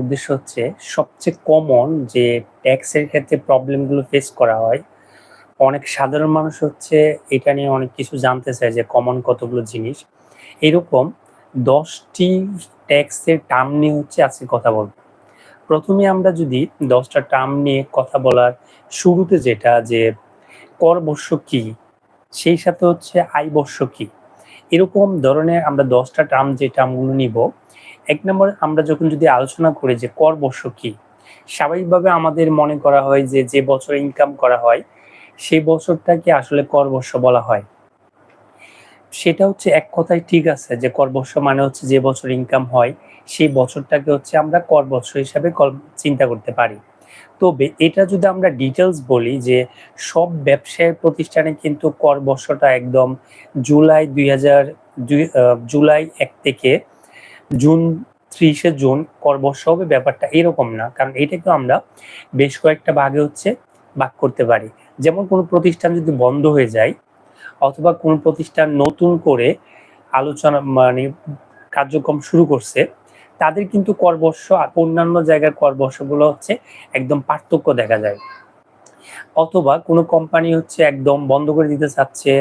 উদ্দেশ্য হচ্ছে সবচেয়ে কমন যে ট্যাক্সের ক্ষেত্রে প্রবলেমগুলো ফেস করা হয়, অনেক সাধারণ মানুষ হচ্ছে এটা নিয়ে অনেক কিছু জানতে চায় যে কমন কতগুলো জিনিস। এরকম দশটি ট্যাক্সের টার্ম নিয়ে হচ্ছে আজকে কথা বলব। প্রথমে আমরা যদি দশটা টার্ম নিয়ে কথা বলার শুরুতে যেটা যে কর বর্ষ কি, সেই সাথে হচ্ছে আয় বর্ষ কি, এরকম ধরনের আমরা দশটা টার্ম যে টার্মগুলো নিব এক নম্বর আমরা যখন যদি আলোচনা করি যে কর বর্ষ কি, স্বাভাবিকভাবে আমাদের মনে করা হয় যে যে বছর ইনকাম করা হয়, সেই বছরটাকে আসলে কর বর্ষ বলা হয়। সেটা হচ্ছে এক কথায় ঠিক আছে যে, কর বর্ষ মানে হচ্ছে যে বছর ইনকাম হয়, সেই বছরটাকে হচ্ছে আমরা কর বছর হিসাবে চিন্তা করতে পারি। তবে এটা যদি আমরা ডিটেলস বলি যে, সব ব্যবসায়ের প্রতিষ্ঠানে কিন্তু কর বর্ষটা একদম জুলাই দুই হাজার জুলাই এক থেকে জুন ত্রিশে জুন কর বর্ষ হবে ব্যাপারটা এরকম না, কারণ এটাকে আমরা বেশ কয়েকটা ভাগে হচ্ছে ভাগ করতে পারি। যেমন কোনো প্রতিষ্ঠান যদি বন্ধ হয়ে যায়, অথবা কোনো প্রতিষ্ঠান নতুন করে আলোচনা মানে কার্যক্রম শুরু করছে, তাদের কিন্তু করবর্ষ অন্যান্য জায়গার করবর্ষগুলো হচ্ছে একদম পার্থক্য দেখা যায়। অথবা কোনো কোম্পানি হচ্ছে একদম বন্ধ করে দিতে চাচ্ছে,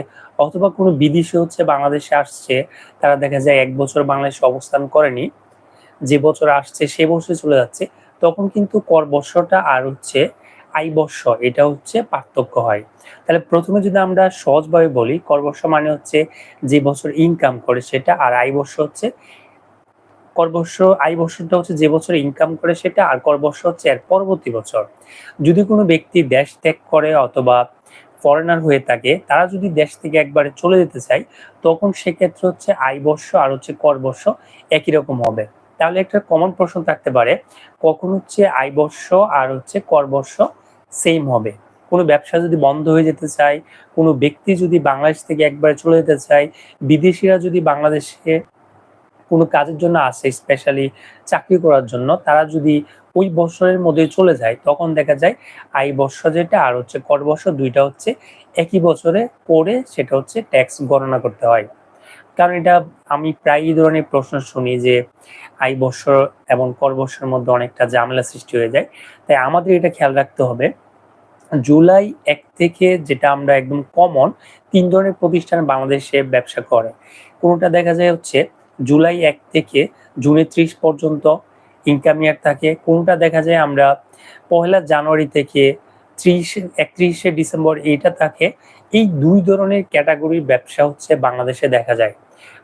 অথবা কোনো বিদেশি হচ্ছে বাংলাদেশে আসছে, তারা দেখা যায় এক বছর বাংলাদেশে অবস্থান করেনি, যে বছর আসছে সে বছরে চলে যাচ্ছে, তখন কিন্তু কর বর্ষটা আর হচ্ছে আয় বর্ষ, এটা হচ্ছে পার্থক্য হয়। তাহলে প্রথমে যদি আমরা সহজভাবে বলি, কর বর্ষ মানে হচ্ছে যে বছর ইনকাম করে সেটা, আর আয় বর্ষ হচ্ছে কর বর্ষ আয় বর্ষটা হচ্ছে যে বছর ইনকাম করে সেটা আর কর বর্ষ হচ্ছে এর পরবর্তী বছর। যদি কোনো ব্যক্তি দেশ ত্যাগ করে অথবা ফরেনার হয়ে থাকে, তারা যদি দেশ থেকে একবারে চলে যেতে চায়, তখন সেক্ষেত্রে হচ্ছে আয় বর্ষ আর হচ্ছে কর বর্ষ একই রকম হবে। তাহলে একটা কমন প্রশ্ন থাকতে পারে, কখন হচ্ছে আয় বর্ষ আর হচ্ছে কর বর্ষ সেম হবে? কোনো ব্যবসা যদি বন্ধ হয়ে যেতে চায়, কোনো ব্যক্তি যদি বাংলাদেশ থেকে একবারে চলে যেতে চায়, বিদেশিরা যদি বাংলাদেশে কোনো কাজের জন্য আসে স্পেশালি চাকরি করার জন্য, তারা যদি ওই বৎসরের মধ্যে চলে যায়, তখন দেখা যায় আয় বর্ষ যেটা আর হচ্ছে কর বর্ষ দুইটা হচ্ছে একই বছরে করে সেটা হচ্ছে ট্যাক্স গণনা করতে হয়। কারণ এটা আমি প্রায় এই ধরনের প্রশ্ন শুনি যে আয় বর্ষ এবং কর বর্ষের মধ্যে অনেকটা ঝামেলা সৃষ্টি হয়ে যায়। তাই আমাদের এটা খেয়াল রাখতে হবে। জুলাই এক থেকে যেটা আমরা একদম কমন তিন ধরনের প্রতিষ্ঠান বাংলাদেশে ব্যবসা করে। কোনোটা দেখা যায় হচ্ছে জুলাই এক থেকে জুনে ত্রিশ পর্যন্ত ইনকাম ইয়ার থাকে। কোনটা দেখা যায়? আমরা পহেলা জানুয়ারি থেকে ত্রিশ, একত্রিশে ডিসেম্বর এইটা থাকে। এই দুই ধরনের ক্যাটাগরির ব্যবসা হচ্ছে বাংলাদেশে দেখা যায়।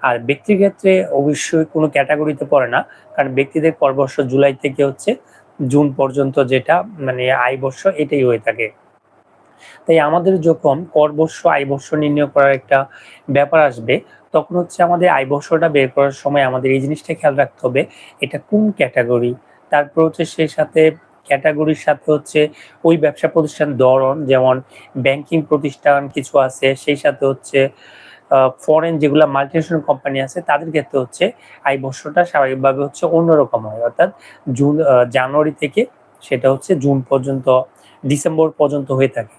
আর ব্যক্তির ক্ষেত্রে অবশ্যই কোনো ক্যাটাগরিতে পড়ে না, কারণ ব্যক্তিদের করবর্ষ জুলাই থেকে হচ্ছে জুন পর্যন্ত যেটা মানে আয় বর্ষ এটাই হয়ে থাকে। তাই আমাদের যখন করবর্ষ আয় বর্ষ নির্ণয় করার একটা ব্যাপার আসবে তখন হচ্ছে আমাদের আয় বর্ষটা বের করার সময় আমাদের এই জিনিসটা খেয়াল রাখতে হবে, এটা কোন ক্যাটাগরি? তারপর হচ্ছে সেই সাথে ক্যাটাগরির সাথে হচ্ছে ওই ব্যবসা প্রতিষ্ঠান ধরন, যেমন ব্যাংকিং প্রতিষ্ঠান কিছু আছে, সেই সাথে হচ্ছে ফরেন যেগুলো মাল্টিনেশনাল কোম্পানি আছে, তাদের ক্ষেত্রে হচ্ছে আয় বর্ষটা স্বাভাবিকভাবে হচ্ছে অন্যরকম হয়। অর্থাৎ জুন জানুয়ারি থেকে সেটা হচ্ছে জুন পর্যন্ত, ডিসেম্বর পর্যন্ত হয়ে থাকে।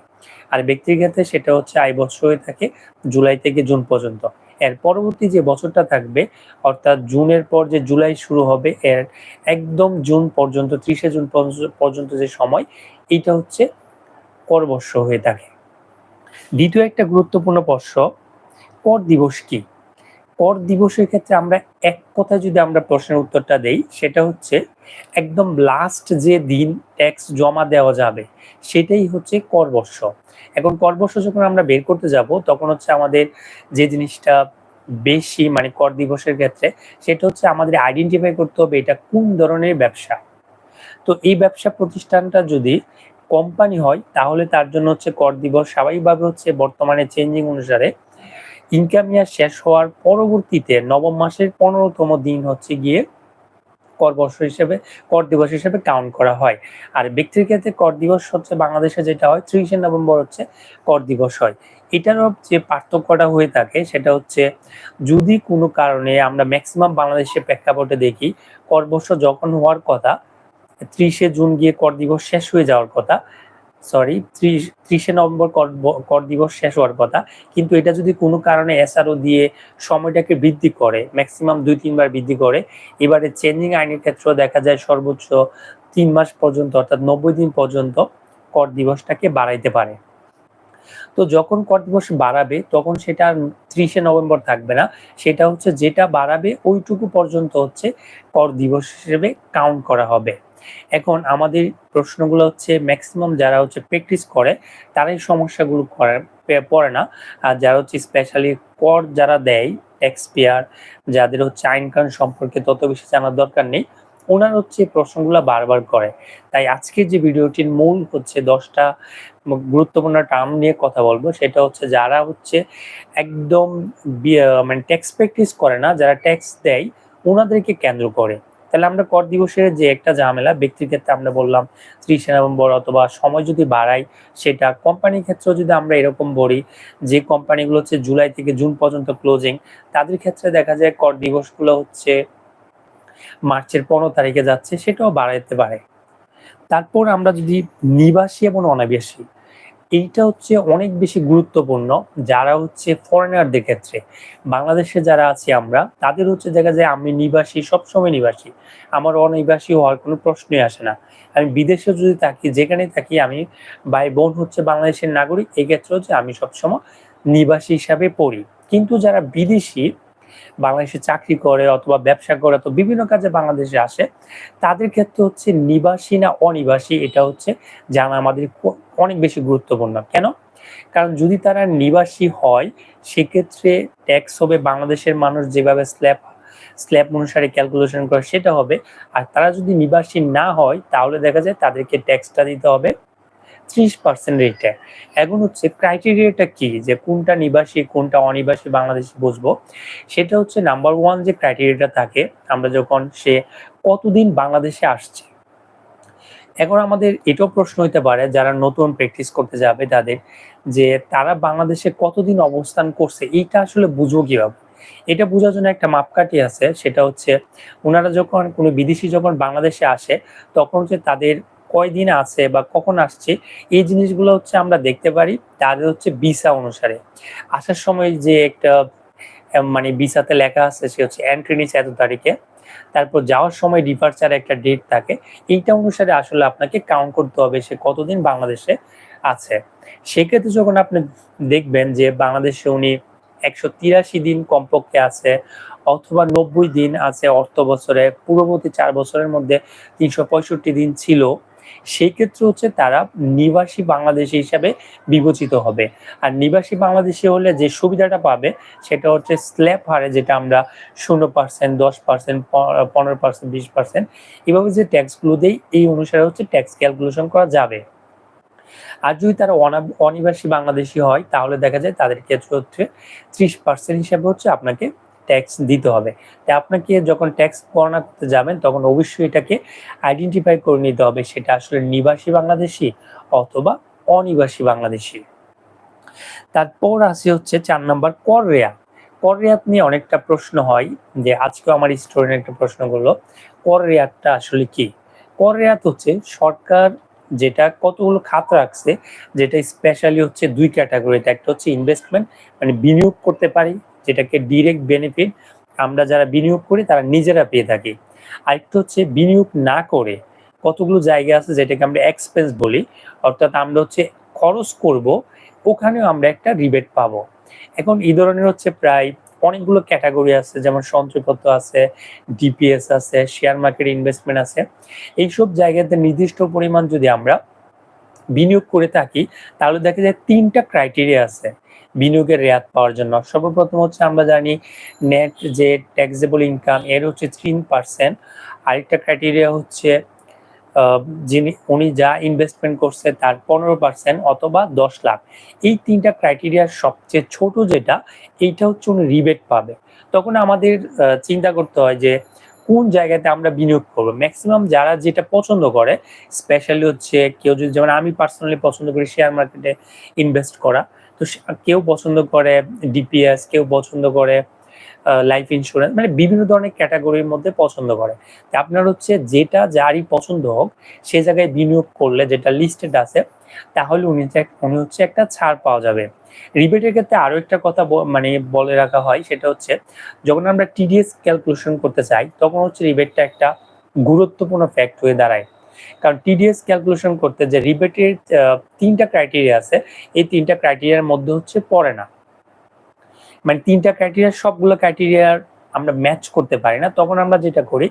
আর ব্যক্তির ক্ষেত্রে সেটা হচ্ছে আয় বছর হয়ে থাকে জুলাই থেকে জুন পর্যন্ত। এর পরবর্তী যে বছরটা থাকবে, অর্থাৎ জুনের পর যে জুলাই শুরু হবে, এর একদম জুন পর্যন্ত, ত্রিশে জুন পর্যন্ত যে সময়, এইটা হচ্ছে করবর্ষ হয়ে থাকে। দ্বিতীয় একটা গুরুত্বপূর্ণ বর্ষ কর দিবস কি? কর দিবসের ক্ষেত্রে আমরা এক কথায় যদি আমরা প্রশ্নের উত্তরটা দেই, সেটা হচ্ছে একদম লাস্ট যে দিন ট্যাক্স জমা দেওয়া যাবে, সেটাই হচ্ছে কর বর্ষ। এখন কর বর্ষ যখন আমরা বের করতে যাব, তখন হচ্ছে আমাদের যে জিনিসটা বেশি মানে কর দিবসের ক্ষেত্রে, সেটা হচ্ছে আমাদের আইডেন্টিফাই করতে হবে এটা কোন ধরনের ব্যবসা। তো এই ব্যবসা প্রতিষ্ঠানটা যদি কোম্পানি হয়, তাহলে তার জন্য হচ্ছে কর দিবস স্বাভাবিকভাবে হচ্ছে বর্তমানে চেঞ্জিং অনুসারে ইনকাম ইয়ার শেষ হওয়ার পরবর্তীতে নবম মাসের পনেরোতম দিন হচ্ছে গিয়ে কর বর্ষ হিসেবে, কর দিবস হিসেবে কাউন্ট করা হয়। আর ব্যক্তির ক্ষেত্রে কর দিবস হচ্ছে বাংলাদেশে যেটা হয়, ত্রিশে নভেম্বর হচ্ছে কর দিবস হয়। এটারও যে পার্থক্যটা হয়ে থাকে সেটা হচ্ছে যদি কোনো কারণে আমরা ম্যাক্সিমাম বাংলাদেশের প্রেক্ষাপটে দেখি, কর বর্ষ যখন হওয়ার কথা, ত্রিশে জুন গিয়ে কর দিবস শেষ হয়ে যাওয়ার কথা সরি ত্রিশ, ত্রিশে নভেম্বর কর কর দিবস শেষ হওয়ার কথা। কিন্তু এটা যদি কোনো কারণে এসআরও দিয়ে সময়টাকে বৃদ্ধি করে ম্যাক্সিমাম দুই, তিনবার বৃদ্ধি করে, এবারে চেঞ্জিং আইনের ক্ষেত্রেও দেখা যায় সর্বোচ্চ তিন মাস পর্যন্ত, অর্থাৎ নব্বই দিন পর্যন্ত কর দিবসটাকে বাড়াইতে পারে। তো যখন কর দিবস বাড়াবে, তখন সেটা ত্রিশে নভেম্বর থাকবে না। সেটা হচ্ছে যেটা বাড়াবে, ওইটুকু পর্যন্ত হচ্ছে কর দিবস হিসেবে কাউন্ট করা হবে। এখন আমাদের প্রশ্নগুলো হচ্ছে ম্যাক্সিমাম যারা হচ্ছে প্র্যাকটিস করে, তারাই সমস্যাগুলো করে, পড়ে না। আর যারা হচ্ছে স্পেশালি কর যারা দেয় ট্যাক্স পেয়ার যাদের হচ্ছে আইন কানুন সম্পর্কে তত বেশি জানার দরকার নেই, ওনার হচ্ছে প্রশ্নগুলো বারবার করে। তাই আজকের যে ভিডিওটির মূল হচ্ছে দশটা গুরুত্বপূর্ণ টার্ম নিয়ে কথা বলব, সেটা হচ্ছে যারা হচ্ছে একদম মানে ট্যাক্স প্র্যাকটিস করে না, যারা ট্যাক্স দেয়, ওনাদেরকে কেন্দ্র করে। তাহলে আমরা কর দিবসের যে একটা ঝামেলা, ব্যক্তির ক্ষেত্রে আমরা বললাম ত্রিশে নভেম্বর অথবা সময় যদি বাড়াই, সেটা কোম্পানির ক্ষেত্রেও যদি আমরা এরকম বলি যে কোম্পানিগুলো হচ্ছে জুলাই থেকে জুন পর্যন্ত ক্লোজিং তাদের ক্ষেত্রে দেখা যায় কর দিবসগুলো হচ্ছে মার্চের পনেরো তারিখে যাচ্ছে, সেটাও বাড়াইতে পারে। তারপর আমরা যদি নিবাসী এবং অনাবাসী এইটা হচ্ছে অনেক বেশি গুরুত্বপূর্ণ যারা হচ্ছে ফরেনারদের ক্ষেত্রে। বাংলাদেশে যারা আছি আমরা, তাদের হচ্ছে দেখা যায় আমি নিবাসী, সবসময় নিবাসী। আমার অনিবাসী হওয়ার কোনো প্রশ্নই আসে না। আমি বিদেশে যদি থাকি যেখানে থাকি, আমি ভাই বোন হচ্ছে বাংলাদেশের নাগরিক এই ক্ষেত্রে হচ্ছে আমি সবসময় নিবাসী হিসাবে পড়ি। কিন্তু যারা বিদেশি বাংলাদেশে চাকরি করে অথবা ব্যবসা করে অথবা বিভিন্ন কাজে বাংলাদেশে আসে। তাদের ক্ষেত্রে হচ্ছে নিবাসী না অনিবাসী, এটা হচ্ছে জানা আমাদের অনেক বেশি গুরুত্বপূর্ণ। কেন? কারণ যদি তারা নিবাসী হয়, সেক্ষেত্রে ট্যাক্স হবে বাংলাদেশের মানুষ যেভাবে স্ল্যাব স্ল্যাব অনুসারে ক্যালকুলেশন করে, সেটা হবে। আর তারা যদি নিবাসী না হয়, তাহলে দেখা যায় তাদেরকে ট্যাক্সটা দিতে হবে। ত্রিশ পার্সেন্ট রেটে এখন হচ্ছে ক্রাইটেরিয়াটা কি? যে কোনটা নিবাসী, কোনটা অনিবাসী বাংলাদেশি বুঝব সেটা হচ্ছে নাম্বার ওয়ান যে ক্রাইটেরিয়াটা থাকে, আমরা যখন সে কতদিন বাংলাদেশে আসছে। এখন আমাদের এটাও প্রশ্ন হইতে পারে, যারা নতুন প্র্যাকটিস করতে যাবে তাদের, যে তারা বাংলাদেশে কতদিন অবস্থান করছে, এইটা আসলে বুঝব কীভাবে? এটা বোঝার জন্য একটা মাপকাঠি আছে, সেটা হচ্ছে ওনারা যখন কোনো বিদেশি যখন বাংলাদেশে আসে, তখন হচ্ছে তাদের কয়দিন আছে বা কখন আসছে, এই জিনিসগুলো হচ্ছে আমরা দেখতে পারি। তাদের হচ্ছে ভিসা অনুসারে। আসার সময় যে একটা মানে ভিসাতে লেখা আছে, সে হচ্ছে এন্ট্রি নিচ্ছে এত তারিখে। তারপর যাওয়ার সময় ডিপার্চার একটা ডেট থাকে। এইটা অনুসারে আসলে আপনাকে কাউন্ট করতে হবে সে কতদিন বাংলাদেশে আছে। সেক্ষেত্রে যখন আপনি দেখবেন যে বাংলাদেশে উনি একশো তিরাশি দিন কমপক্ষে আছে, অথবা নব্বই দিন আছে অর্থ বছরে পূর্ববর্তী চার বছরের মধ্যে তিনশো পঁয়ষট্টি দিন ছিল সেই ক্ষেত্রে হচ্ছে তারা নিবাসী বাংলাদেশি হিসাবে বিবেচিত হবে। আর নিবাসী বাংলাদেশি হলে যে সুবিধাটা পাবে, সেটা হচ্ছে স্ল্যাব হারে যেটা আমরা শূন্য পার্সেন্ট দশ পার্সেন্ট পনেরো পার্সেন্ট বিশ পার্সেন্ট এভাবে যে ট্যাক্সগুলো দেয় এই অনুসারে হচ্ছে ট্যাক্স ক্যালকুলেশন করা যাবে। আর যদি তারা অনা- অনিবাসী বাংলাদেশি হয়, তাহলে দেখা যায় তাদের ক্ষেত্রে হচ্ছে ত্রিশ পার্সেন্ট হিসাবে হচ্ছে আপনাকে ট্যাক্স দিতে হবে। তাই আপনাকে যখন ট্যাক্স গণনা করতে যাবেন, তখন অবশ্যই এটাকে আইডেন্টিফাই করে নিতে হবে সেটা আসলে নিবাসী বাংলাদেশি অথবা অনিবাসী বাংলাদেশি। তারপর আসে হচ্ছে চার নাম্বার কর রেয়াত কর রেয়াত নিয়ে অনেকটা প্রশ্ন হয় যে আজকেও আমার স্টুডেন্ট একটা প্রশ্ন করল কর রেয়াতটা আসলে কি? কর রেয়াত হচ্ছে সরকার যেটা কতগুলো খাত রাখছে, যেটা স্পেশালি হচ্ছে দুই ক্যাটাগরিতে একটা হচ্ছে ইনভেস্টমেন্ট মানে বিনিয়োগ করতে পারি যেটাকে ডিরেক্ট বেনিফিট আমরা যারা বিনিয়োগ করি, তারা নিজেরা পেয়ে থাকি। আরেকটা হচ্ছে বিনিয়োগ না করে কতগুলো জায়গা আছে যেটাকে আমরা এক্সপেন্স বলি, অর্থাৎ আমরা হচ্ছে খরচ করব, ওখানেও আমরা একটা রিবেট পাবো। এখন এই ধরনের হচ্ছে প্রায় অনেকগুলো ক্যাটাগরি আছে, যেমন সঞ্চয়পত্র আছে ডিপিএস আছে শেয়ার মার্কেট ইনভেস্টমেন্ট আছে। এইসব জায়গাতে নির্দিষ্ট পরিমাণ যদি আমরা বিনিয়োগ করে থাকি, তাহলে দেখা যায় তিনটা ক্রাইটেরিয়া আছে। বিনিয়োগের রেয়াত পাওয়ার জন্য। সর্বপ্রথম হচ্ছে আমরা জানি নেট যে ট্যাক্সেবল ইনকাম এর হচ্ছে তিন পার্সেন্ট আরেকটা ক্রাইটেরিয়া হচ্ছে যিনি, উনি যা ইনভেস্টমেন্ট করছে তার পনেরো পার্সেন্ট অথবা দশ লাখ। এই তিনটা ক্রাইটেরিয়ার সবচেয়ে ছোট যেটা, এইটা হচ্ছে উনি রিবেট পাবে। তখন আমাদের চিন্তা করতে হয় যে কোন জায়গাতে আমরা বিনিয়োগ করব। ম্যাক্সিমাম যারা যেটা পছন্দ করে স্পেশালি হচ্ছে কেউ যদি, যেমন আমি পার্সোনালি পছন্দ করি শেয়ার মার্কেটে ইনভেস্ট করা তো কেউ পছন্দ করে ডিপিএস কেউ পছন্দ করে লাইফ ইন্স্যুরেন্স মানে বিভিন্ন ধরনের ক্যাটাগরির মধ্যে পছন্দ করে। আপনার হচ্ছে যেটা যারই পছন্দ হোক, সে জায়গায় বিনিয়োগ করলে যেটা লিস্টেড আছে, তাহলে উনি উনি হচ্ছে একটা ছাড় পাওয়া যাবে। রিবেটের ক্ষেত্রে আরও একটা কথা মানে বলে রাখা হয়, সেটা হচ্ছে যখন আমরা টিডিএস ক্যালকুলেশন করতে চাই, তখন হচ্ছে রিবেটটা একটা গুরুত্বপূর্ণ ফ্যাক্ট হয়ে দাঁড়ায়। কারণ টিডিএস ক্যালকুলেশন করতে যে রিবেটের তিনটা ক্রাইটেরিয়া আছে, এই তিনটা ক্রাইটেরিয়ার মধ্যে হচ্ছে পড়ে না। মানে তিনটা ক্রাইটেরিয়া সবগুলো ক্রাইটেরিয়ার আমরা ম্যাচ করতে পারি না। তখন আমরা যেটা করি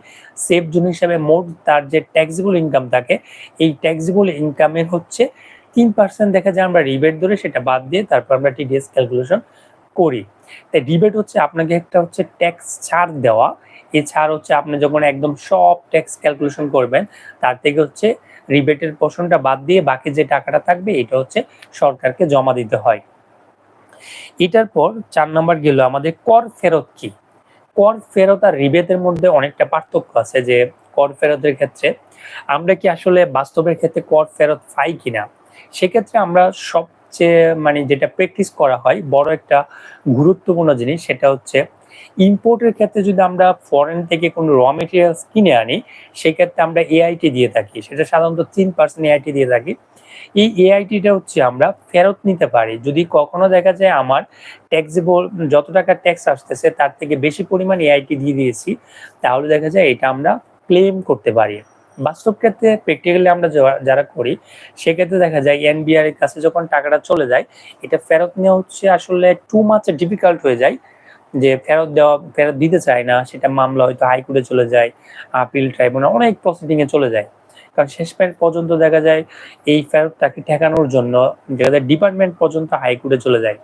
সেফ জোন হিসাবে মোট তার যে ট্যাক্সিবল ইনকাম থাকে, এই ট্যাক্সিবল ইনকামের হচ্ছে তিন পার্সেন্ট দেখা যায় আমরা রিবেট ধরে সেটা বাদ দিয়ে তারপর আমরা টিডিএস ক্যালকুলেশন করি। তাই রিবেট হচ্ছে আপনাকে একটা হচ্ছে ট্যাক্স ছাড় দেওয়া এই ছাড় হচ্ছে আপনি যখন একদম সব ট্যাক্স ক্যালকুলেশন করবেন, তার থেকে হচ্ছে রিবেটের পোর্শনটা বাদ দিয়ে বাকি যে টাকাটা থাকবে, এটা হচ্ছে সরকারকে জমা দিতে হয়। এটার পর চার নম্বর গেল আমাদের কর ফেরত কি? কর ফেরত আর রিবেটের মধ্যে অনেকটা পার্থক্য আছে যে কর ফেরতের ক্ষেত্রে আমরা কি আসলে বাস্তবের ক্ষেত্রে কর ফেরত পাই কিনা? সেক্ষেত্রে আমরা সবচেয়ে মানে যেটা প্র্যাকটিস করা হয়, বড় একটা গুরুত্বপূর্ণ জিনিস সেটা হচ্ছে ইম্পোর্টের ক্ষেত্রে যদি আমরা ফরেন থেকে কোনো র মেটেরিয়ালস কিনে আনি, সেক্ষেত্রে আমরা এআইটি দিয়ে থাকি। সেটা সাধারণত তিন পার্সেন্ট এআইটি দিয়ে থাকি। এই এআইটিটা হচ্ছে আমরা ফেরত নিতে পারি। যদি কখনো দেখা যায় আমার ট্যাক্সেবল যত টাকা ট্যাক্স আসতেছে, তার থেকে বেশি পরিমাণ এআইটি দিয়ে দিয়েছি, তাহলে দেখা যায় এটা আমরা ক্লেম করতে পারি। বাস্তব ক্ষেত্রে প্র্যাকটিক্যালি আমরা যারা করি, সেক্ষেত্রে দেখা যায় এনবিআর এর কাছে যখন টাকাটা চলে যায়, এটা ফেরত নেওয়া হচ্ছে আসলে টু মাচ ডিফিকাল্ট হয়ে যায়। যে ফেরত দেওয়া, ফেরত দিতে চায় না, সেটা মামলা হয়তো হাইকোর্টে চলে যায় আপিল ট্রাইব্যুনাল অনেক প্রসিডিং এ চলে যায়। কারণ শেষ পর্যন্ত দেখা যায়, এই ফেরতটাকে ঠেকানোর জন্য দেখা যায় ডিপার্টমেন্ট পর্যন্ত হাইকোর্টে চলে যায়।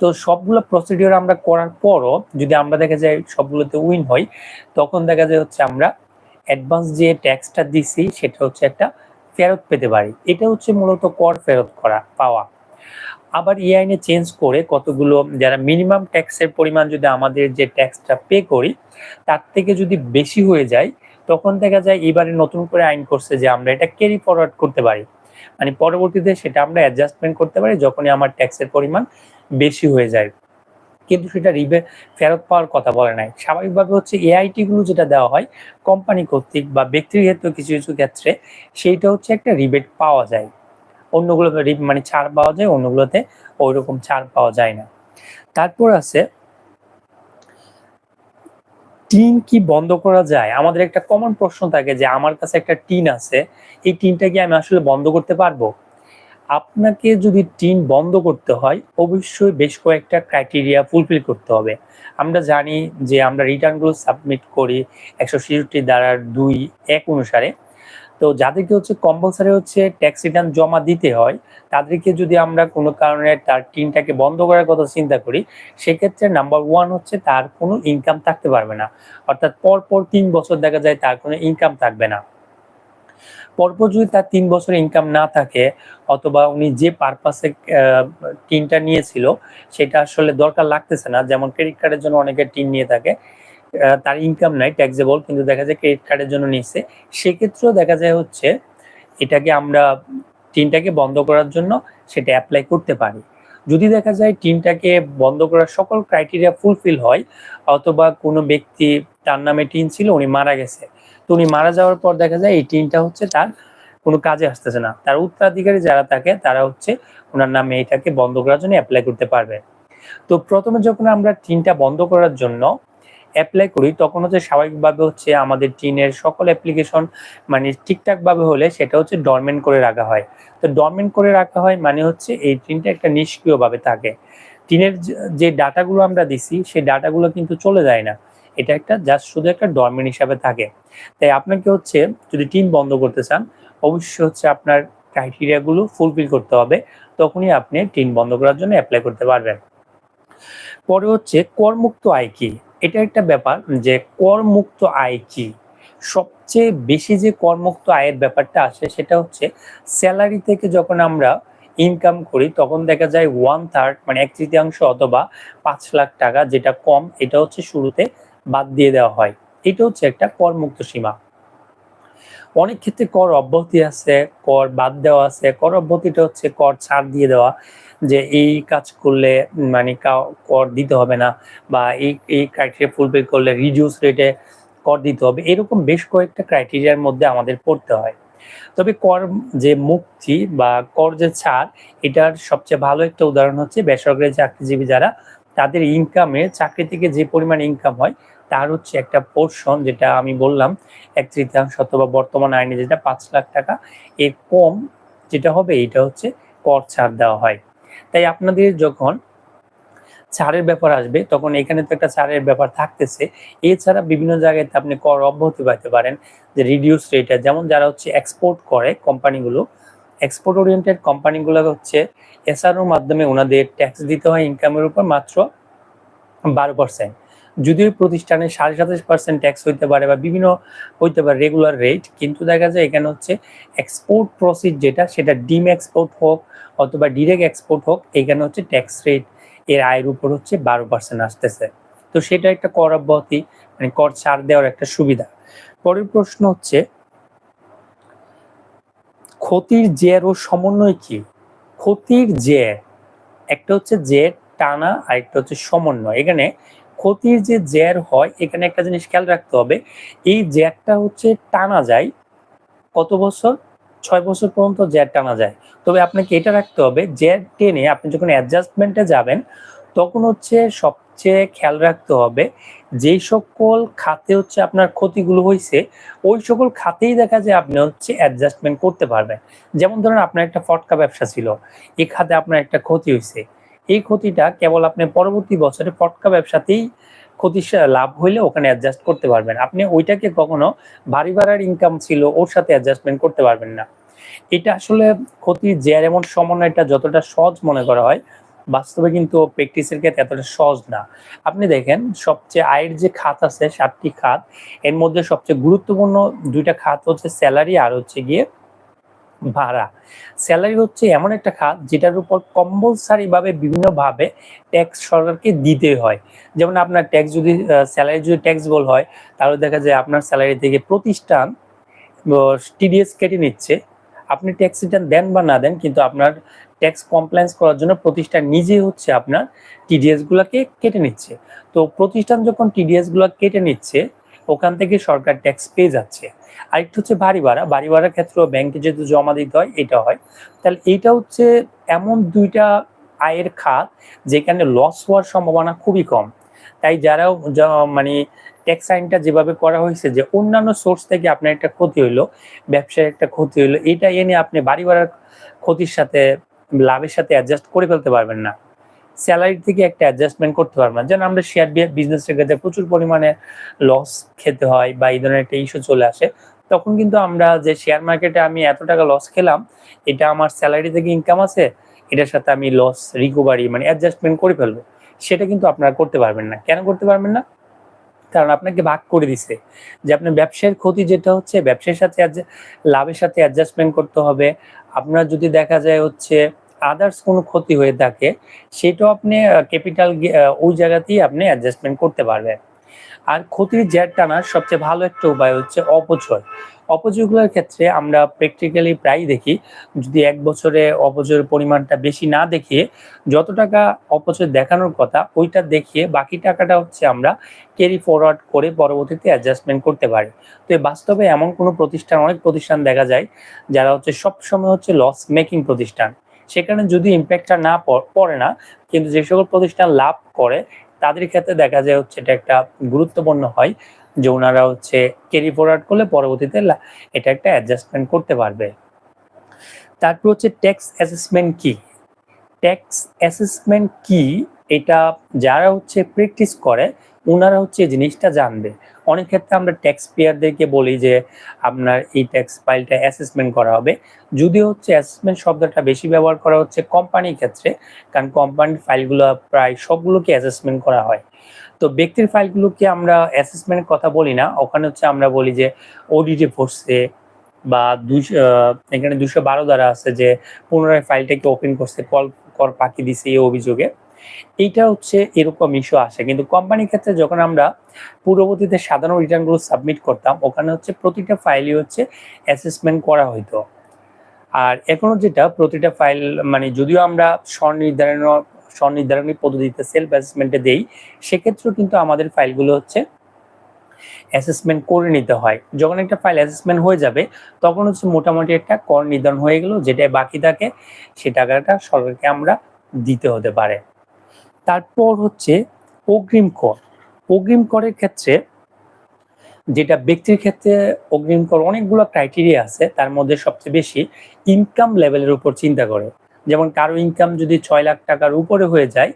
তো সবগুলো প্রসিডিওর আমরা করার পরও যদি আমরা দেখা যায় সবগুলোতে উইন হই, তখন দেখা যায় হচ্ছে আমরা অ্যাডভান্স যে ট্যাক্সটা দিছি, সেটা হচ্ছে একটা ফেরত পেতে পারি। এটা হচ্ছে মূলত কর ফেরত করা, পাওয়া। আবার এই আইনে চেঞ্জ করে কতগুলো, যারা মিনিমাম ট্যাক্সের পরিমাণ যদি আমাদের যে ট্যাক্সটা পে করি, তার থেকে যদি বেশি হয়ে যায়, তখন দেখা যায় এবারে নতুন করে আইন করছে যে আমরা এটা ক্যারি ফরওয়ার্ড করতে পারি। মানে পরবর্তীতে সেটা আমরা অ্যাডজাস্টমেন্ট করতে পারি যখনই আমার ট্যাক্সের পরিমাণ বেশি হয়ে যায়। কিন্তু সেটা রিবে, ফেরত পাওয়ার কথা বলে নাই। স্বাভাবিকভাবে হচ্ছে এআইটি গুলো যেটা দেওয়া হয় কোম্পানি কর্তৃক বা ব্যক্তিগত কিছু কিছু ক্ষেত্রে সেইটা হচ্ছে একটা রিবেট পাওয়া যায়। অন্যগুলো মানে ছাড় পাওয়া যায়, অন্যগুলোতে ওই রকম ছাড় পাওয়া যায় না। তারপর আছে, টিন কি বন্ধ করা যায়? আমাদের একটা কমন প্রশ্ন থাকে যে, আমার কাছে একটা টিন আছে, এই টিনটা কি আমি আসলে বন্ধ করতে পারব? আপনাকে যদি টিন বন্ধ করতে হয়, অবশ্যই বেশ কয়েকটা ক্রাইটেরিয়া ফুলফিল করতে হবে। আমরা জানি যে, আমরা রিটার্নগুলো সাবমিট করি একশো ছেষট্টি দ্বারা দুই এক অনুসারে। তো যাদেরকে হচ্ছে কম্পালসারি হচ্ছে ট্যাক্স রিটার্ন জমা দিতে হয়, তাদেরকে যদি আমরা কোনো কারণে তার টিনটাকে বন্ধ করার কথা চিন্তা করি, সেক্ষেত্রে নাম্বার ওয়ান হচ্ছে তার কোনো ইনকাম থাকতে পারবে না। অর্থাৎ পরপর তিন বছর দেখা যায় তার কোনো ইনকাম থাকবে না। পরপর যদি তার তিন বছর ইনকাম না থাকে, অথবা উনি যে পারপাসে টিনটা নিয়েছিল, সেটা আসলে দরকার লাগতেছে না। যেমন ক্রেডিট কার্ডের জন্য অনেকে টিন নিয়ে থাকে। তার ইনকাম নাই ট্যাক্সেবল কিন্তু দেখা যায় ক্রেডিট কার্ডের জন্য নিচ্ছে সেক্ষেত্রেও দেখা যায় হচ্ছে, এটাকে আমরা টিনটাকে বন্ধ করার জন্য সেটা অ্যাপ্লাই করতে পারি। যদি দেখা যায় টিনটাকে বন্ধ করার সকল ক্রাইটেরিয়া ফুলফিল হয়, অথবা কোনো ব্যক্তি তার নামে টিন ছিল, উনি মারা গেছে। তো উনি মারা যাওয়ার পর দেখা যায় এই টিনটা হচ্ছে তার কোনো কাজে আসতেছে না। তার উত্তরাধিকারী যারা থাকে, তারা হচ্ছে ওনার নামে এটাকে বন্ধ করার জন্য অ্যাপ্লাই করতে পারবে। তো প্রথমে যখন আমরা টিনটা বন্ধ করার জন্য অ্যাপ্লাই করি, তখন হচ্ছে স্বাভাবিকভাবে হচ্ছে আমাদের টিনের সকল অ্যাপ্লিকেশন মানে ঠিকঠাক ভাবে হলে সেটা হচ্ছে ডরমেন্ট করে রাখা হয়। তো ডরমেন্ট করে রাখা হয় মানে হচ্ছে এই টিনটা একটা নিষ্ক্রিয় ভাবে থাকে টিনের যে- ডাটাগুলো আমরা দিছি, সেই ডাটাগুলো কিন্তু চলে যায় না। এটা একটা জাস্ট শুধু একটা ডরমেন্ট হিসাবে থাকে। তাই আপনাকে হচ্ছে যদি টিন বন্ধ করতে চান, অবশ্যই হচ্ছে আপনার ক্রাইটেরিয়া গুলো ফুলফিল করতে হবে। তখনই আপনি টিন বন্ধ করার জন্য অ্যাপ্লাই করতে পারবেন। পরে হচ্ছে করমুক্ত আয় কি? এটা একটা ব্যাপার যে করমুক্ত আয় কি? সবচেয়ে বেশি যে করমুক্ত আয়ের ব্যাপারটা আসে সেটা হচ্ছে স্যালারি থেকে যখন আমরা ইনকাম করি, তখন দেখা যায় ওয়ান থার্ড মানে এক তৃতীয়াংশ অথবা পাঁচ লাখ টাকা যেটা কম, এটা হচ্ছে শুরুতে বাদ দিয়ে দেওয়া হয়। এটা হচ্ছে একটা করমুক্ত সীমা। অনেক ক্ষেত্রে কর অব্যাহতি আছে, কর বাদ দেওয়া আছে, কর অব্যাহতিটা হচ্ছে কর ছাড় দিয়ে দেওয়া। যে এই কাজ করলে মানে কর দিতে হবে না বা এই এই ক্রাইটেরিয়া ফুলফিল করলে রিডিউস রেটে কর দিতে হবে, এরকম বেশ কয়েকটা ক্রাইটেরিয়ার মধ্যে আমাদের পড়তে হয়। তবে কর যে মুক্তি বা কর যে ছাড়, এটার সবচেয়ে ভালো একটা উদাহরণ হচ্ছে বেসরকারি চাকরিজীবী যারা, তাদের ইনকামে চাকরি থেকে যে পরিমাণ ইনকাম হয়, তার হচ্ছে একটা পোর্শন যেটা আমি বললাম, এক তৃতীয়াংশ অথবা বর্তমান আইনে যেটা পাঁচ লাখ টাকা, এর কম যেটা হবে, এটা হচ্ছে কর ছাড় দেওয়া হয়। তাই আপনাদের যখন ছাড়ের ব্যাপার আসবে, তখন এখানে তো একটা ছাড়ের ব্যাপার থাকতেছে। এছাড়া বিভিন্ন জায়গায় আপনি কর অব্যাহতি পাইতে পারেন, যে রিডিউস রেটে যেমন যারা হচ্ছে এক্সপোর্ট করে কোম্পানিগুলো এক্সপোর্ট ওরিয়েন্টেড কোম্পানিগুলো হচ্ছে এসআরওর মাধ্যমে ওনাদের ট্যাক্স দিতে হয় ইনকামের উপর মাত্র বারো পার্সেন্ট যদিও প্রতিষ্ঠানে সাড়ে সাতাশ পার্সেন্ট ট্যাক্স হইতে পারে বা বিভিন্ন হইতে পারে রেগুলার রেট কিন্তু দেখা যায় এখানে হচ্ছে এক্সপোর্ট প্রসিড যেটা, সেটা ডিম এক্সপোর্ট হোক অথবা ডিরেক্ট এক্সপোর্ট হোক, এখানে হচ্ছে ট্যাক্স রেট এর আয়ের উপর হচ্ছে বারো পার্সেন্ট আসতেছে। তো সেটা একটা কর অব্যাহতি মানে কর ছাড় দেওয়ার একটা সুবিধা। পরের প্রশ্ন হচ্ছে, ক্ষতির জের ও সমন্বয় কি? ক্ষতির জের, একটা হচ্ছে জের টানা আর একটা হচ্ছে সমন্বয়। এখানে ক্ষতির যে জের হয়, এখানে একটা জিনিস খেয়াল রাখতে হবে, এই জেরটা হচ্ছে টানা যায়, কত বছর? ছয় বছর পর্যন্ত জের টানা যায়। তবে আপনাকে এটা রাখতে হবে জের টেনে আপনি যখন অ্যাডজাস্টমেন্টে যাবেন, তখন হচ্ছে সবচেয়ে খেয়াল রাখতে হবে, যেই সকল খাতে হচ্ছে আপনার ক্ষতিগুলো হয়েছে ওই সকল খাতেই দেখা যায় আপনি হচ্ছে অ্যাডজাস্টমেন্ট করতে পারবেন। যেমন ধরেন আপনার একটা ফটকা ব্যবসা ছিল এই খাতে আপনার একটা ক্ষতি হয়েছে এই ক্ষতিটা কেবল আপনি পরবর্তী বছরে ফটকা ব্যবসাতেই ক্ষতি লাভ হইলে ওখানে অ্যাডজাস্ট করতে পারবেন। আপনি ওইটাকে কখনো বাড়ি ভাড়ার ইনকাম ছিল ওর সাথে অ্যাডজাস্টমেন্ট করতে পারবেন না। এটা আসলে ক্ষতি জের এমন সমন্বয়টা যতটা সহজ মনে করা হয়, বাস্তবে কিন্তু প্র্যাকটিসের ক্ষেত্রে এতটা সহজ না। আপনি দেখেন, সবচেয়ে আয়ের যে খাত আছে সাতটি খাত, এর মধ্যে সবচেয়ে গুরুত্বপূর্ণ দুইটা খাত হচ্ছে স্যালারি আর হচ্ছে গিয়ে ভাড়া। স্যালারি হচ্ছে এমন একটা খাত যেটার উপর কম্পালসারি ভাবে বিভিন্ন ভাবে ট্যাক্স সরকারকে দিতে হয়। যেমন আপনার ট্যাক্স যদি স্যালারি যদি ট্যাক্স ট্যাক্সবল হয়, তাহলে দেখা যায় আপনার স্যালারি থেকে প্রতিষ্ঠান টিডিএস কেটে নিচ্ছে। আপনি ট্যাক্স রিটার্ন দেন বা না দেন, কিন্তু আপনার ট্যাক্স কমপ্লায়েন্স করার জন্য প্রতিষ্ঠান নিজে হচ্ছে আপনার টিডিএস গুলাকে কেটে নিচ্ছে। তো প্রতিষ্ঠান যখন টিডিএসগুলা কেটে নিচ্ছে ওখান থেকে সরকার ট্যাক্স পেয়ে যাচ্ছে। আরেকটা হচ্ছে বাড়ি ভাড়া। বাড়ি ভাড়ার ক্ষেত্রেও ব্যাংকে যেহেতু জমা দিতে হয়, এটা হয়। তাহলে এইটা হচ্ছে এমন দুইটা আয়ের খাত যেখানে লস হওয়ার সম্ভাবনা খুবই কম। তাই যারাও মানে ট্যাক্স আইনটা যেভাবে করা হয়েছে যে অন্যান্য সোর্স থেকে আপনার একটা ক্ষতি হইল ব্যবসায় একটা ক্ষতি হইল, এটা এনে আপনি বাড়ি ভাড়ার ক্ষতির সাথে, লাভের সাথে অ্যাডজাস্ট করে ফেলতে পারবেন না। স্যালারি থেকে একটা অ্যাডজাস্টমেন্ট করতে পারবেন। যেন আমরা শেয়ার বিজনেসের ক্ষেত্রে প্রচুর পরিমাণে লস খেতে হয় বা এই ধরনের একটা ইস্যু চলে আসে, তখন কিন্তু আমরা যে শেয়ার মার্কেটে আমি এত টাকা লস খেলাম, এটা আমার স্যালারি থেকে ইনকাম আছে, এটার সাথে আমি লস রিকভারি মানে অ্যাডজাস্টমেন্ট করে ফেলব। সেটা কিন্তু আপনারা করতে পারবেন না। কেন করতে পারবেন না? কারণ আপনাকে ভাগ করে দিছে। যে আপনার ব্যবসায়ের ক্ষতি যেটা হচ্ছে, ব্যবসার সাথে লাভের সাথে অ্যাডজাস্টমেন্ট করতে হবে। আপনার যদি দেখা যায় হচ্ছে আদার্স কোনো ক্ষতি হয়ে থাকে, সেটাও আপনি ক্যাপিটাল ওই জায়গাতেই আপনি অ্যাডজাস্টমেন্ট করতে পারবেন। আর ক্ষতির জ্যাট টানার সবচেয়ে ভালো একটা উপায় হচ্ছে অপচয়। অপচয়গুলোর ক্ষেত্রে আমরা প্র্যাকটিক্যালি প্রায় দেখি, যদি এক বছরে অপচয়ের পরিমাণটা বেশি না দেখিয়ে যত টাকা অপচয় দেখানোর কথা, ওইটা দেখিয়ে বাকি টাকাটা হচ্ছে আমরা ক্যারি ফরওয়ার্ড করে পরবর্তীতে অ্যাডজাস্টমেন্ট করতে পারি। তো বাস্তবে এমন কোনো প্রতিষ্ঠান, অনেক প্রতিষ্ঠান দেখা যায়, যারা হচ্ছে সবসময় হচ্ছে লস মেকিং প্রতিষ্ঠান। সেখানে যদি ইম্প্যাক্টটা না পড়ে না, কিন্তু যে সকল প্রতিষ্ঠান লাভ করে, তাদের ক্ষেত্রে দেখা যায় হচ্ছে এটা একটা গুরুত্বপূর্ণ হয় যে ওনারা হচ্ছে ক্যারি ফরওয়ার্ড করলে পরবর্তীতে এটা একটা অ্যাডজাস্টমেন্ট করতে পারবে। তারপর হচ্ছে ট্যাক্স অ্যাসেসমেন্ট কি? ট্যাক্স অ্যাসেসমেন্ট কি এটা যারা হচ্ছে প্র্যাকটিস করে ওনারা হচ্ছে এই জিনিসটা জানবে। অনেক ক্ষেত্রে আমরা ট্যাক্স পেয়ারদেরকে বলি যে, আপনার এই ট্যাক্স ফাইলটা অ্যাসেসমেন্ট করা হবে। যদি হচ্ছে অ্যাসেসমেন্ট শব্দটা বেশি ব্যবহার করা হচ্ছে কোম্পানির ক্ষেত্রে, কারণ কোম্পানির ফাইলগুলো প্রায় সবগুলোকে অ্যাসেসমেন্ট করা হয়। তো ব্যক্তির ফাইলগুলোকে আমরা অ্যাসেসমেন্টের কথা বলি না, ওখানে হচ্ছে আমরা বলি যে ওডিটে পড়ছে বা দুইশো এখানে দুশো বারো দ্বারা আছে যে, পুনরায় ফাইলটাকে ওপেন করছে, কল, কর পাখি দিছে এই অভিযোগে। এইটা হচ্ছে এরকম ইস্যু আসে। কিন্তু কোম্পানির ক্ষেত্রে যখন আমরা পূর্ববর্তীতে সাধারণ রিটার্নগুলো সাবমিট করতাম, ওখানে হচ্ছে প্রতিটা ফাইলই হচ্ছে অ্যাসেসমেন্ট করা হইতো। আর এখনও যেটা প্রতিটা ফাইল মানে যদিও আমরা স্বনির্ধারণ, স্বনির্ধারণী পদ্ধতিতে সেলফ অ্যাসেসমেন্টে দেই, সেক্ষেত্রেও কিন্তু আমাদের ফাইলগুলো হচ্ছে অ্যাসেসমেন্ট করে নিতে হয়। যখন একটা ফাইল অ্যাসেসমেন্ট হয়ে যাবে, তখন হচ্ছে মোটামুটি একটা কর নির্ধারণ হয়ে গেল যেটা বাকি থাকে, সে টাকাটা সরকারকে আমরা দিতে হতে পারে। তারপর হচ্ছে অগ্রিম কর। অগ্রিম করের ক্ষেত্রে যেটা ব্যক্তির ক্ষেত্রে অগ্রিম কর অনেকগুলো ক্রাইটেরিয়া আছে, তার মধ্যে সবচেয়ে বেশি ইনকাম লেভেলের উপর চিন্তা করে। যেমন কারও ইনকাম যদি ছয় লাখ টাকার উপরে হয়ে যায়,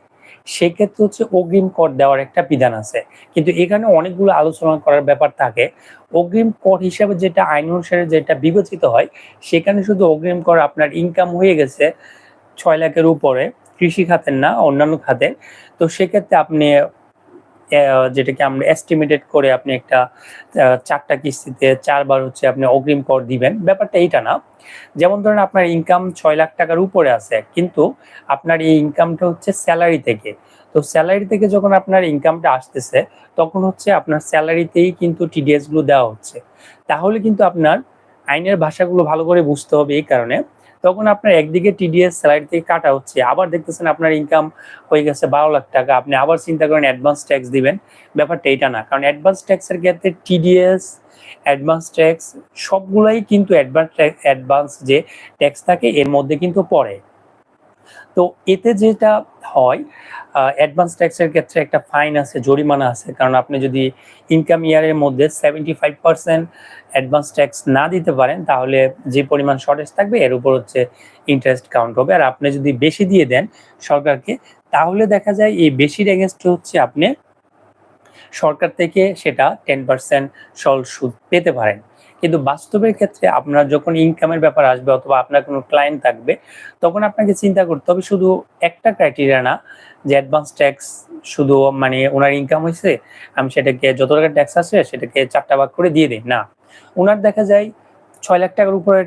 সেক্ষেত্রে হচ্ছে অগ্রিম কর দেওয়ার একটা বিধান আছে। কিন্তু এখানে অনেকগুলো আলোচনা করার ব্যাপার থাকে। অগ্রিম কর হিসাবে যেটা আইন অনুসারে যেটা বিবেচিত হয়, সেখানে শুধু অগ্রিম কর আপনার ইনকাম হয়ে গেছে ছয় লাখের উপরে কৃষি খাতের না, অন্যান্য খাতের। তো সেক্ষেত্রে আপনি যেটাকে আমরা এস্টিমেটেড করে আপনি একটা চারটা কিস্তিতে চারবার হচ্ছে আপনি অগ্রিম কর দিবেন। ব্যাপারটা এইটা না। যেমন ধরেন আপনার ইনকাম ছয় লাখ টাকার উপরে আছে, কিন্তু আপনার এই ইনকামটা হচ্ছে স্যালারি থেকে। তো স্যালারি থেকে যখন আপনার ইনকামটা আসতেছে, তখন হচ্ছে আপনার স্যালারিতেই কিন্তু টিডিএসগুলো দেওয়া হচ্ছে। তাহলে কিন্তু আপনার আইনের ভাষাগুলো ভালো করে বুঝতে হবে এই কারণে। তখন আপনার একদিকে টিডিএস স্যালারি থেকে কাটা হচ্ছে, আবার দেখতেছেন আপনার ইনকাম হয়ে গেছে বারো লাখ টাকা। আপনি আবার চিন্তা করেন অ্যাডভান্স ট্যাক্স দিবেন। ব্যাপারটা এটা না, কারণ অ্যাডভান্স ট্যাক্সের ক্ষেত্রে টিডিএস অ্যাডভান্স ট্যাক্স সবগুলাই কিন্তু অ্যাডভান্স অ্যাডভান্স যে ট্যাক্স থাকে, এর মধ্যে কিন্তু পড়ে। তো এতে যেটা হয় অ্যাডভান্স ট্যাক্সের ক্ষেত্রে একটা ফাইন আছে, জরিমানা আছে। কারণ আপনি যদি ইনকাম ইয়ারের মধ্যে seventy five percent advance tax না দিতে পারেন, তাহলে যে পরিমাণ শর্টেজ থাকবে, এর উপর হচ্ছে ইন্টারেস্ট কাউন্ট হবে। আর আপনি যদি বেশি দিয়ে দেন সরকারকে, তাহলে দেখা যায় এই বেশির এগেনস্টে হচ্ছে আপনি সরকার থেকে সেটা টেন পার্সেন্ট সল সুদ পেতে পারেন। কিন্তু বাস্তবের ক্ষেত্রে আপনার যখন ইনকামের ব্যাপার আসবে অথবা আপনার কোনো ক্লায়েন্ট থাকবে, তখন আপনাকে চিন্তা করতে হবে শুধু একটা ক্রাইটেরিয়া না যে অ্যাডভান্স ট্যাক্স শুধু মানে ওনার ইনকাম হয়েছে আমি সেটাকে যত টাকা ট্যাক্স আছে সেটাকে চারটা ভাগ করে দিয়ে দিই। না, ওনার দেখা যায় ছয় লাখ টাকার উপরে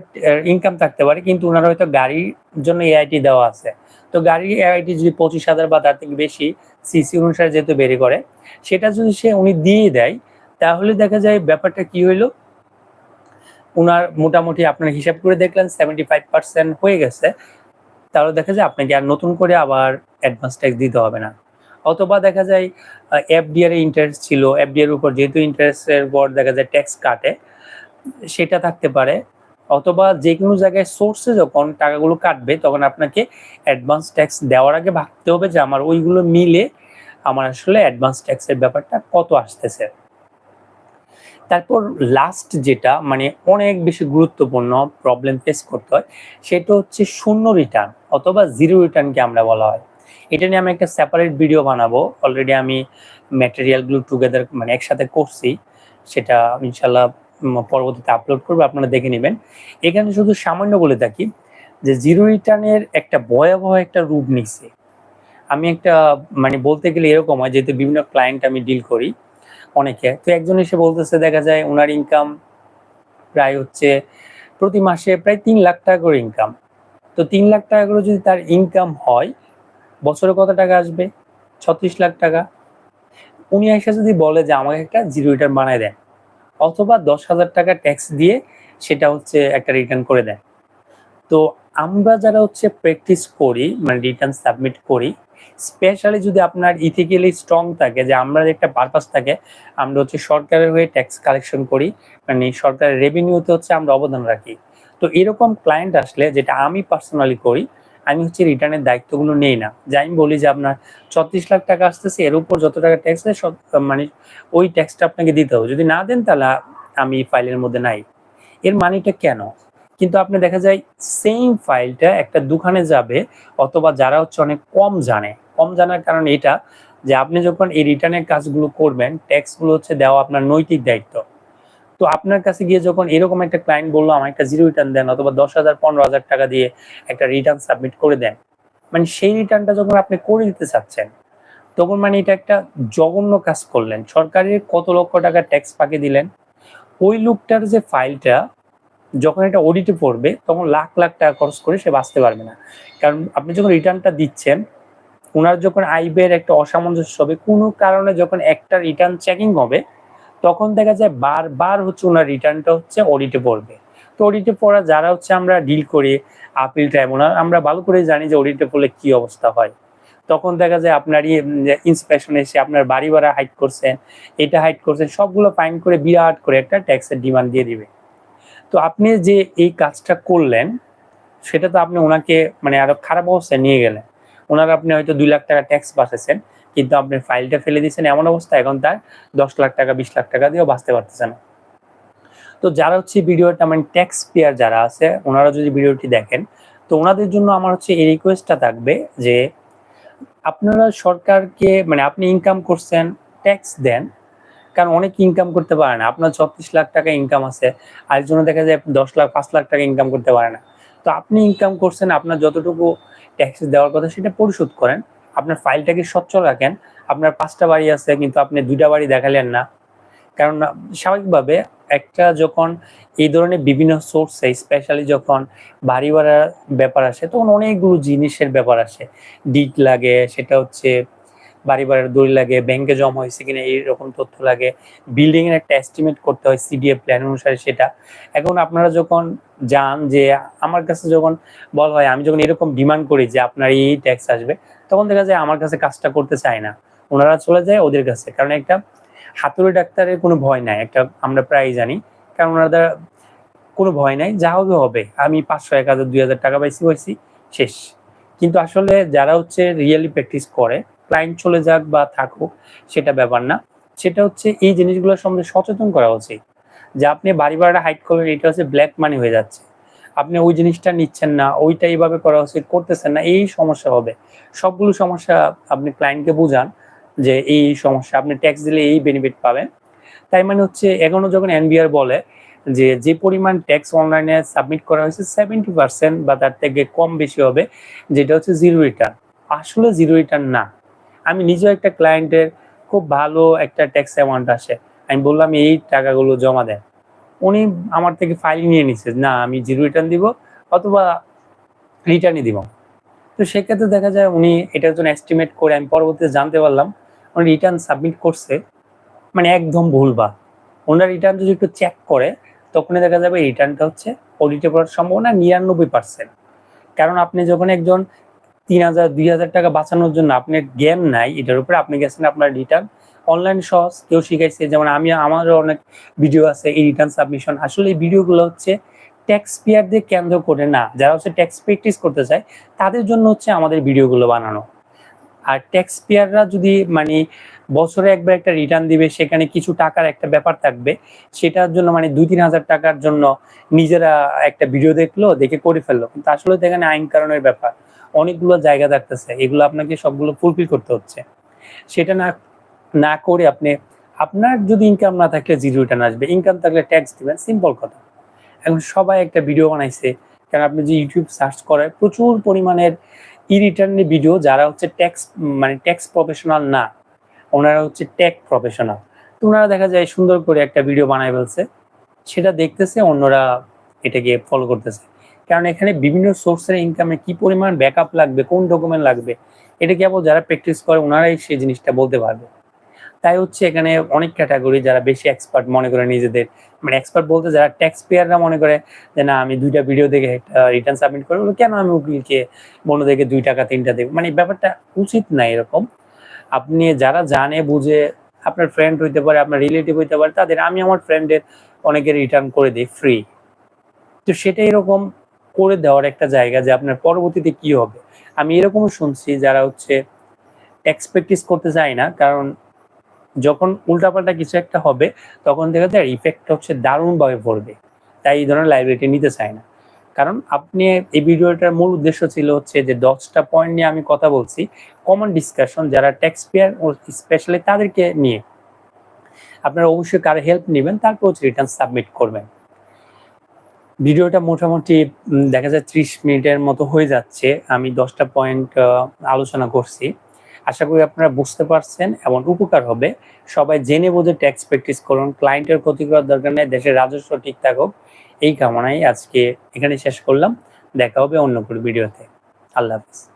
ইনকাম থাকতে পারে, কিন্তু ওনার হয়তো গাড়ির জন্য এআইটি দেওয়া আছে। তো গাড়ির এআইটি যদি পঁচিশ হাজার বা তার থেকে বেশি সিসি অনুসারে যেহেতু বেরি করে, সেটা যদি সে উনি দিয়ে দেয়, তাহলে দেখা যায় ব্যাপারটা কি হইল? উনার মোটামুটি আপনার হিসাব করে দেখলেন সেভেন্টি ফাইভ পার্সেন্ট হয়ে গেছে। তাহলে দেখা যায় আপনাকে আর নতুন করে আবার অ্যাডভান্স ট্যাক্স দিতে হবে না। অথবা দেখা যায় এফডিআর ইন্টারেস্ট ছিল এফডিআর উপর যেহেতু ইন্টারেস্টের উপর দেখা যায় ট্যাক্স কাটে, সেটা থাকতে পারে। অথবা যে কোনো জায়গায় সোর্সে যখন টাকাগুলো কাটবে, তখন আপনাকে অ্যাডভান্স ট্যাক্স দেওয়ার আগে ভাবতে হবে যে আমার ওইগুলো মিলে আমার আসলে অ্যাডভান্স ট্যাক্সের ব্যাপারটা কত আসতেছে। তারপর লাস্ট যেটা মানে অনেক বেশি গুরুত্বপূর্ণ প্রবলেম ফেস করতে হয়, সেটা হচ্ছে শূন্য রিটার্ন অথবা জিরো রিটার্নকে আমরা বলা হয়। এটা নিয়ে আমি একটা সেপারেট ভিডিও বানাবো। অলরেডি আমি ম্যাটেরিয়ালগুলো টুগেদার মানে একসাথে করছি। সেটা ইনশাল্লাহ পরবর্তীতে আপলোড করব, আপনারা দেখে নেবেন। এখানে শুধু সামান্য বলে থাকি যে জিরো রিটার্নের একটা ভয়াবহ একটা রূপ নিচ্ছে আমি একটা মানে বলতে গেলে এরকম হয়, যেহেতু বিভিন্ন ক্লায়েন্ট আমি ডিল করি অনেকে। তো একজন এসে বলতেছে, দেখা যায় ওনার ইনকাম প্রায় হচ্ছে প্রতি মাসে প্রায় তিন লাখ টাকা করে ইনকাম তো তিন লাখ টাকা করে যদি তার ইনকাম হয়, বছরে কত টাকা আসবে? ছত্রিশ লাখ টাকা। উনি এসে যদি বলে যে, আমাকে একটা জিরো রিটার্ন বানায় দেন। অথবা দশ হাজার টাকা ট্যাক্স দিয়ে সেটা হচ্ছে একটা রিটার্ন করে দেন। তো আমরা যারা হচ্ছে প্র্যাকটিস করি মানে রিটার্ন সাবমিট করি স্পেশালি যদি আপনার ইথিক্যালি স্ট্রং থাকে, যে আমরা একটা পারপাস থাকে, আমরা হচ্ছে সরকারের হয়ে ট্যাক্স কালেকশন করি মানে সরকারের রেভিনিউতে হচ্ছে আমরা অবদান রাখি। তো এরকম ক্লায়েন্ট আসলে যেটা আমি পার্সোনালি করি, আমি হচ্ছে রিটার্নের দায়িত্বগুলো নেই না। যে আমি বলি যে আপনার ছত্রিশ লাখ টাকা আসতেছে, এর উপর যত টাকা ট্যাক্স আছে মানে ওই ট্যাক্সটা আপনাকে দিতে হবে। যদি না দেন তাহলে আমি ফাইলের মধ্যে নাই। এর মানিটা কেন? কিন্তু আপনি দেখা যায় সেম ফাইলটা একটা দোকানে যাবে অথবা যারা হচ্ছে অনেক কম জানে। কম জানার কারণ এটা যে আপনি যখন এই রিটার্নের কাজগুলো করবেন ট্যাক্সগুলো হচ্ছে দেওয়া আপনার নৈতিক দায়িত্ব। তো আপনার কাছে গিয়ে যখন এরকম একটা ক্লায়েন্ট বলল আমার একটা জিরো রিটার্ন দেন অথবা দশ হাজার, পনেরো হাজার টাকা দিয়ে একটা রিটার্ন সাবমিট করে দেন। মানে সেই রিটার্নটা যখন আপনি করে দিতে চাচ্ছেন, তখন মানে এটা একটা জঘন্য কাজ করলেন। সরকারের কত লক্ষ টাকা ট্যাক্স পাকে দিলেন? ওই লোকটার যে ফাইলটা যখন এটা অডিটে পড়বে, তখন লাখ লাখ টাকা খরচ করে সে বাঁচতে পারবে না। কারণ আপনি যখন রিটার্নটা দিচ্ছেন ওনার যখন আইবের একটা অসামঞ্জস্য হবে, কোনো কারণে যখন একটা রিটার্ন চেকিং হবে, তখন দেখা যায় বারবার হচ্ছে ওনার রিটার্নটা হচ্ছে অডিটে পড়বে। তো অডিটে পড়া যারা হচ্ছে আমরা ডিল করি আপিল ট্রাইব্যুনাল আমরা ভালো করে জানি যে অডিটে পড়লে কি অবস্থা হয়। তখন দেখা যায় আপনারই ইন্সপেকশন এসে আপনার বাড়ি ভাড়া হাইট করছেন এটা হাইট করছেন সবগুলো ফাইন করে বিরাট করে একটা ট্যাক্সের ডিমান্ড দিয়ে দিবে। তো আপনি যে এই কাজটা করলেন, সেটা তো আপনি ওনাকে মানে আরও খারাপ অবস্থায় নিয়ে গেলেন। ওনার আপনি হয়তো দুই লাখ টাকা ট্যাক্স বাঁচাচ্ছেন কিন্তু আপনি ফাইলটা ফেলে দিয়েছেন, এমন অবস্থা, এখন তার দশ লাখ টাকা, বিশ লাখ টাকা দিয়েও বাঁচতে পারতেছে না। তো যারা হচ্ছে ভিডিওটা মানে ট্যাক্স পেয়ার যারা আছে, ওনারা যদি ভিডিওটি দেখেন, তো ওনাদের জন্য আমার হচ্ছে এই রিকোয়েস্টটা থাকবে যে, আপনারা সরকারকে মানে আপনি ইনকাম করছেন ট্যাক্স দেন কারণ অনেক ইনকাম করতে পারে না। আপনার ছত্রিশ লাখ টাকা ইনকাম আছে, আরেকজনে দেখা যায় দশ লাখ, পাঁচ লাখ টাকা ইনকাম করতে পারে না। তো আপনি ইনকাম করছেন, আপনার যতটুকু ট্যাক্স দেওয়ার কথা সেটা পরিশোধ করেন। আপনার ফাইলটাকে স্বচ্ছ রাখেন। আপনার পাঁচটা বাড়ি আছে, কিন্তু আপনি দুইটা বাড়ি দেখালেন না। কারণ স্বাভাবিকভাবে একটা যখন এই ধরনের বিভিন্ন সোর্সে স্পেশালি যখন বাড়ি ভাড়ার ব্যাপার আসে, তখন অনেকগুলো জিনিসের ব্যাপার আসে। ডিট লাগে, সেটা হচ্ছে বাড়ি ভাড়ার দড়ি লাগে ব্যাংকে জমা হয়েছে কিনা এইরকম তথ্য লাগে। বিল্ডিং এর একটা এস্টিমেট করতে হয় সিডিএ প্ল্যান অনুসারে সেটা। এখন আপনারা যখন যান যে, আমার কাছে যখন বল হয়, আমি যখন এরকম ডিমান্ড করি যে আপনার এই ট্যাক্স আসবে, তখন দেখা যায় আমার কাছে কাজটা করতে চায় না। ওনারা চলে যায় ওদের কাছে। কারণ একটা হাতুড়ি ডাক্তারের কোনো ভয় নাই। একটা আমরা প্রায় জানি। কারণ ওনাদের কোনো ভয় নাই। যা হবে হবে। আমি পাঁচশো, এক হাজার, দুই হাজার টাকা পাইছি পাইছি, শেষ। কিন্তু আসলে যারা হচ্ছে রিয়েলি প্র্যাকটিস করে ক্লায়েন্ট চলে যাক বা থাকুক, সেটা ব্যাপার না। সেটা হচ্ছে এই জিনিসগুলোর সম্বন্ধে সচেতন করা উচিত যে আপনি বাড়ি ভাড়াটা হাইট করবেন এটা হচ্ছে ব্ল্যাক মানি হয়ে যাচ্ছে। আপনি ওই জিনিসটা নিচ্ছেন না, ওইটা এইভাবে করা উচিত, করতেছেন না, এই সমস্যা হবে। সবগুলো সমস্যা আপনি ক্লায়েন্টকে বুঝান যে এই সমস্যা, আপনি ট্যাক্স দিলে এই বেনিফিট পাবেন। তাই মানে হচ্ছে এখনও যখন এনবিআর বলে যে যে পরিমাণ ট্যাক্স অনলাইনে সাবমিট করা হয়েছে সেভেন্টি পার্সেন্ট বা তার থেকে কম বেশি হবে, যেটা হচ্ছে জিরো রিটার্ন আসলে জিরো রিটার্ন না। আমি নিজেও একটা ক্লায়েন্টের খুব ভালো একটা ট্যাক্স অ্যামাউন্ট আসে। আমি বললাম, এই টাকাগুলো জমা দেন। উনি আমার থেকে ফাইল নিয়ে নিছে, না, আমি জিরো রিটার্ন দিব অথবা রিটার্নই দিব। তো সেক্ষেত্রে দেখা যায় উনি এটার জন্য এস্টিমেট করে আমি পরবর্তীতে জানতে পারলাম, উনি রিটার্ন সাবমিট করছে মানে একদম ভুলবা ওনার রিটার্ন যদি একটু চেক করে, তখনই দেখা যাবে রিটার্নটা হচ্ছে অডিটে পড়ার সম্ভাবনা নিরানব্বই পার্সেন্ট কারণ আপনি যখন একজন তিন হাজার, দুই হাজার টাকা বাঁচানোর জন্য আপনার জ্ঞান নাই, এটার উপরে আপনি গেছেন আপনার রিটার্ন অনলাইন সহজ, কেউ শিখাইছে, যেমন আমি, আমারও অনেক ভিডিও আছে, এই রিটার্ন সাবমিশন আসলে এই ভিডিওগুলো হচ্ছে ট্যাক্স পেয়ারদের কেন্দ্র করে না, যারা হচ্ছে ট্যাক্স প্র্যাকটিস করতে চায়, তাদের জন্য হচ্ছে আমাদের ভিডিওগুলো বানানো। আর ট্যাক্স পেয়াররা যদি মানে বছরে একবার একটা রিটার্ন দিবে, সেখানে কিছু টাকার একটা ব্যাপার থাকবে, সেটার জন্য মানে দুই, তিন হাজার টাকার জন্য নিজেরা একটা ভিডিও দেখল, দেখে করে ফেলল। কিন্তু আসলে তো এখানে আইন কারণের ব্যাপার। অনেকগুলো জায়গা থাকতেছে এগুলো আপনাকে সবগুলো ফুলফিল করতে হচ্ছে। সেটা না না করে আপনি, আপনার যদি ইনকাম না থাকলে জিরো রিটার্ন আসবে। ইনকাম থাকলে ট্যাক্স দিবেন সিম্পল কথা। এখন সবাই একটা ভিডিও বানাইছে, কারণ আপনি যে ইউটিউব সার্চ করে, প্রচুর পরিমাণের ই রিটার্নের ভিডিও যারা হচ্ছে ট্যাক্স মানে ট্যাক্স প্রফেশনাল না, ওনারা হচ্ছে ট্যাক প্রফেশনাল তো ওনারা দেখা যায় সুন্দর করে একটা ভিডিও বানায় ফেলছে, সেটা দেখতেছে, অন্যরা এটাকে ফলো করতেছে। কারণ এখানে বিভিন্ন সোর্সের ইনকামে কি পরিমাণ ব্যাকআপ লাগবে, কোন ডকুমেন্ট লাগবে, এটা কেবল যারা প্র্যাকটিস করে ওনারাই সেই জিনিসটা বলতে পারবে। তাই হচ্ছে এখানে অনেক ক্যাটাগরি যারা বেশি এক্সপার্ট মনে করে নিজেদের মানে এক্সপার্ট বলতে যারা ট্যাক্স পেয়াররা মনে করে যে না, আমি দুইটা ভিডিও দেখে একটা রিটার্ন সাবমিট করব, কেন আমি উকিলকে, বন্ধুদেরকে দুই টাকা, তিনটা দেবো? মানে ব্যাপারটা উচিত না এরকম। আপনি যারা জানে, বুঝে, আপনার ফ্রেন্ড হইতে পারে, আপনার রিলেটিভ হইতে পারে, তাদের, আমি আমার ফ্রেন্ডের অনেকের রিটার্ন করে দিই ফ্রি তো সেটা এরকম করে দেওয়ার একটা জায়গা যে আপনার পরবর্তীতে কি হবে। আমি এরকমও শুনছি যারা হচ্ছে ট্যাক্স প্র্যাকটিস করতে চায় না, কারণ যখন উল্টাপাল্টা কিছু একটা হবে, তখন দেখা যায় ইফেক্ট হচ্ছে দারুণভাবে পড়বে। তাই এই ধরনের লাইব্রেরিটি নিতে চায় না। কারণ আপনি এই ভিডিওটার মূল উদ্দেশ্য ছিল হচ্ছে যে দশটা পয়েন্ট নিয়ে আমি কথা বলছি কমন ডিসকাশন যারা ট্যাক্স পেয়ার ও স্পেশালি তাদেরকে নিয়ে। আপনারা অবশ্যই কারও হেল্প নেবেন, তারপর হচ্ছে রিটার্ন সাবমিট করবেন। ভিডিওটা মোটামুটি দেখা যায় ত্রিশ মিনিটের মতো হয়ে যাচ্ছে। আমি দশটা পয়েন্ট আলোচনা করছি। আশা করি আপনারা বুঝতে পারছেন এবং উপকার হবে। সবাই জেনে বুঝে ট্যাক্স প্র্যাকটিস করুন। ক্লায়েন্টের ক্ষতি করার দরকার নেই। দেশের রাজস্ব ঠিক থাকুক। এই কামনায় আজকে এখানে শেষ করলাম। দেখা হবে অন্য কোনো ভিডিওতে। আল্লাহ হাফিজ।